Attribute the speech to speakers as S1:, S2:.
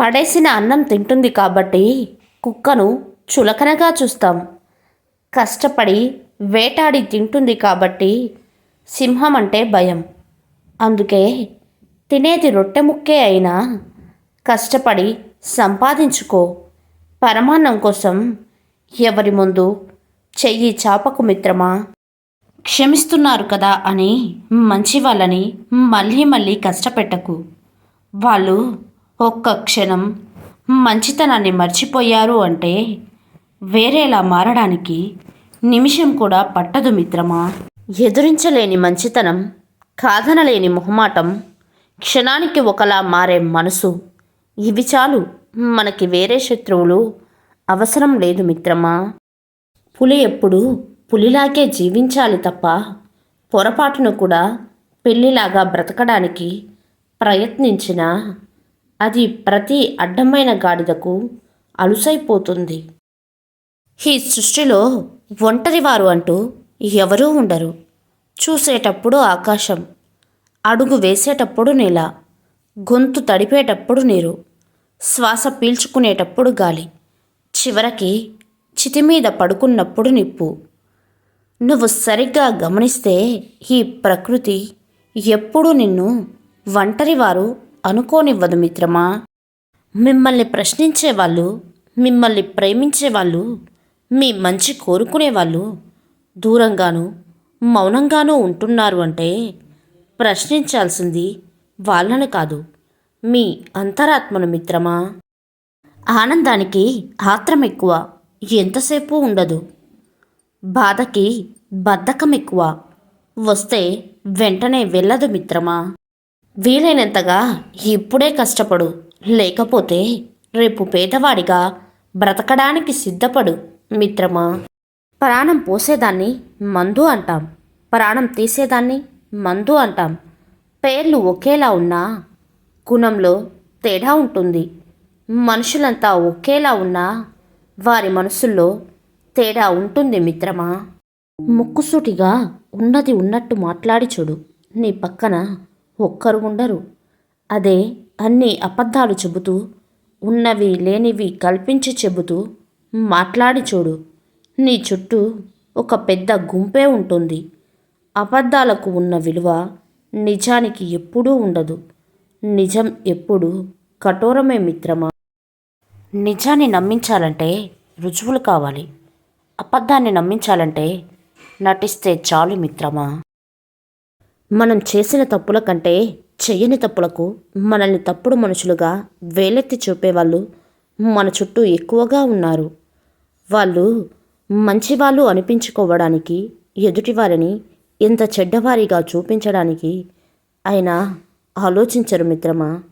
S1: పడేసిన అన్నం తింటుంది కాబట్టి కుక్కను చులకనగా చూస్తాం. కష్టపడి వేటాడి తింటుంది కాబట్టి సింహం అంటే భయం. అందుకే తినేది రొట్టె ముక్కే అయినా కష్టపడి సంపాదించుకో. పరమాన్నం కోసం ఎవరి ముందు చెయ్యి చాపకు మిత్రమా? క్షమిస్తున్నారు కదా అని మంచి వాళ్ళని మళ్ళీ మళ్ళీ కష్టపెట్టకు. వాళ్ళు ఒక్క క్షణం మంచితనాన్ని మర్చిపోయారు అంటే వేరేలా మారడానికి నిమిషం కూడా పట్టదు మిత్రమా? ఎదురించలేని మంచితనం కాదనలేని మొహమాటం క్షణానికి ఒకలా మారే మనసు ఇవి చాలు మనకి వేరే శత్రువులు అవసరం లేదు మిత్రమా? పులి ఎప్పుడు పులిలాగే జీవించాలి తప్ప పొరపాటును కూడా పెళ్ళిలాగా బ్రతకడానికి ప్రయత్నించినా అది ప్రతి అడ్డమైన గాడిదకు అలుసైపోతుంది. ఈ సృష్టిలో ఒంటరివారు అంటూ ఎవరూ ఉండరు. చూసేటప్పుడు ఆకాశం అడుగు వేసేటప్పుడు నేల గొంతు తడిపేటప్పుడు నీరు శ్వాస పీల్చుకునేటప్పుడు గాలి చివరికి చితి మీద పడుకున్నప్పుడు నిప్పు. నువ్వు సరిగ్గా గమనిస్తే ఈ ప్రకృతి ఎప్పుడూ నిన్ను ఒంటరివారు అనుకోనివ్వదు మిత్రమా. మిమ్మల్ని ప్రశ్నించేవాళ్ళు మిమ్మల్ని ప్రేమించేవాళ్ళు మీ మంచి కోరుకునేవాళ్ళు దూరంగాను మౌనంగానూ ఉంటున్నారు అంటే ప్రశ్నించాల్సింది వాళ్ళను కాదు మీ అంతరాత్మను మిత్రమా. ఆనందానికి ఆత్రం ఎక్కువ ఎంతసేపు ఉండదు. బాధకి బద్ధకం ఎక్కువ వస్తే వెంటనే వెళ్ళదు మిత్రమా. వీలైనంతగా ఇప్పుడే కష్టపడు. లేకపోతే రేపు పేదవాడిగా బ్రతకడానికి సిద్ధపడు మిత్రమా? ప్రాణం పోసేదాన్ని మందు అంటాం. ప్రాణం తీసేదాన్ని మందు అంటాం. పేర్లు ఒకేలా ఉన్నా గుణంలో తేడా ఉంటుంది. మనుషులంతా ఒకేలా ఉన్నా వారి మనసుల్లో తేడా ఉంటుంది మిత్రమా? ముక్కుసూటిగా ఉన్నది ఉన్నట్టు మాట్లాడి చూడు. నీ పక్కన ఒక్కరు ఉండరు. అదే అన్ని అబద్ధాలు చెబుతూ ఉన్నవి లేనివి కల్పించి చెబుతూ మాట్లాడి చూడు. నీ చుట్టూ ఒక పెద్ద గుంపే ఉంటుంది. అబద్ధాలకు ఉన్న విలువ నిజానికి ఎప్పుడూ ఉండదు. నిజం ఎప్పుడు కఠోరమే మిత్రమా? నిజాన్ని నమ్మించాలంటే రుజువులు కావాలి. అబద్ధాన్ని నమ్మించాలంటే నటిస్తే చాలు మిత్రమా? మనం చేసిన తప్పుల కంటే చెయ్యని తప్పులకు మనల్ని తప్పుడు మనుషులుగా వేలెత్తి చూపేవాళ్ళు మన చుట్టూ ఎక్కువగా ఉన్నారు. వాళ్ళు మంచివాళ్ళు అనిపించుకోవడానికి ఎదుటివారిని ఇంత చెడ్డవారిగా చూపించడానికి ఆయన ఆలోచించరు మిత్రమా?